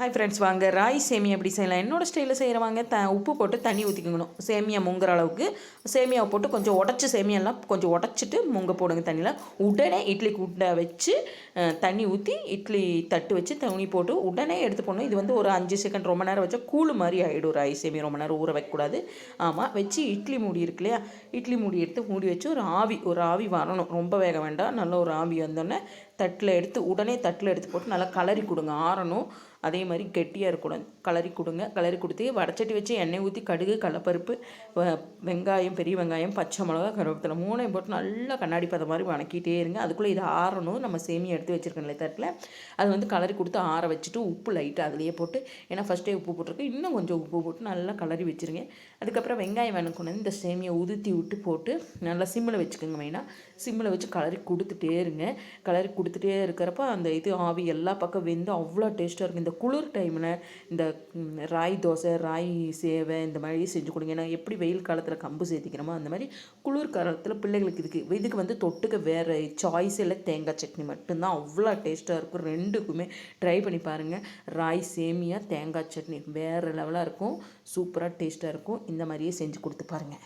Hi friends வாங்க. ராய் சேமியா எப்படி செய்யலாம். என்னோட ஸ்டைலில் செய்கிறவாங்க த உப்பு போட்டு தண்ணி ஊற்றிக்கணும் சேமியா முங்குற அளவுக்கு. சேமியாவை போட்டு கொஞ்சம் உடச்சி சேமியாலாம் கொஞ்சம் உடச்சிட்டு முங்க போடுங்க தண்ணியில். உடனே இட்லி குண்டை வச்சு தண்ணி ஊற்றி இட்லி தட்டு வச்சு தண்ணி போட்டு உடனே எடுத்து போடணும். இது வந்து ஒரு அஞ்சு செகண்ட் ரொம்ப நேரம் வச்சா கூழ் மாதிரி ஆகிடும் ராய் சேமியா. ரொம்ப நேரம் ஊற வைக்கக்கூடாது. ஆமாம் வச்சு இட்லி மூடி இருக்கு இல்லையா? இட்லி மூடி எடுத்து மூடி வச்சு ஒரு ஆவி ஒரு ஆவி வரணும். ரொம்ப வேக வேண்டாம். நல்ல ஒரு ஆவி வந்தோடனே தட்டில் எடுத்து உடனே தட்டில் எடுத்து போட்டு நல்லா கலரி கொடுங்க. ஆறணும். அதே மாதிரி கெட்டியாக இருக்கணும். கலரி கொடுங்க. கலரி கொடுத்து வடச்சட்டி வச்சு எண்ணெய் ஊற்றி கடுகு கடலப்பருப்பு வெங்காயம் பெரிய வெங்காயம் பச்சை மிளகா கருவேப்பிலை மூணையும் போட்டு நல்லா கண்ணாடி பதம் மாதிரி வணக்கிட்டே இருங்க. அதுக்குள்ளே இது ஆறணும். நம்ம சேமியா எடுத்து வச்சுருக்கோம்ல தட்டில். அது வந்து கலரி கொடுத்து ஆற வச்சுட்டு உப்பு லைட்டாக அதுலேயே போட்டு ஏன்னா ஃபஸ்ட்டே உப்பு போட்டிருக்கு. இன்னும் கொஞ்சம் உப்பு போட்டு நல்லா கலரி வச்சுருங்க. அதுக்கப்புறம் வெங்காயம் வேணும் வந்து இந்த சேமியை உதுத்தி விட்டு போட்டு நல்லா சிம்மில் வச்சுக்கோங்க மெயினாக சிம்மில் வச்சு கலரி கொடுத்துட்டே இருங்க. கலரி கொடுத்துட்டே இருக்கிறப்ப அந்த இது ஆவி எல்லா பக்கம் வெந்து அவ்வளோ டேஸ்ட்டாக இருக்கும். இந்த குளிர் டைமில் இந்த ராய் தோசை ராய் சேவை இந்த மாதிரி செஞ்சு கொடுங்க. ஏன்னா எப்படி வெயில் காலத்தில் கம்பு சேர்த்திக்கிறோமோ அந்த மாதிரி குளிர் காலத்தில் பிள்ளைகளுக்கு இதுக்கு இதுக்கு வந்து தொட்டுக்க வேறு சாய்ஸ் இல்லை. தேங்காய் சட்னி மட்டும்தான். அவ்வளோ டேஸ்ட்டாக இருக்கும். ரெண்டுக்குமே ட்ரை பண்ணி பாருங்கள் ராய் சேமியா தேங்காய் சட்னி வேறு லெவலாக இருக்கும். சூப்பராக டேஸ்ட்டாக இருக்கும். இந்த மாதிரியே செஞ்சு கொடுத்து பாருங்கள்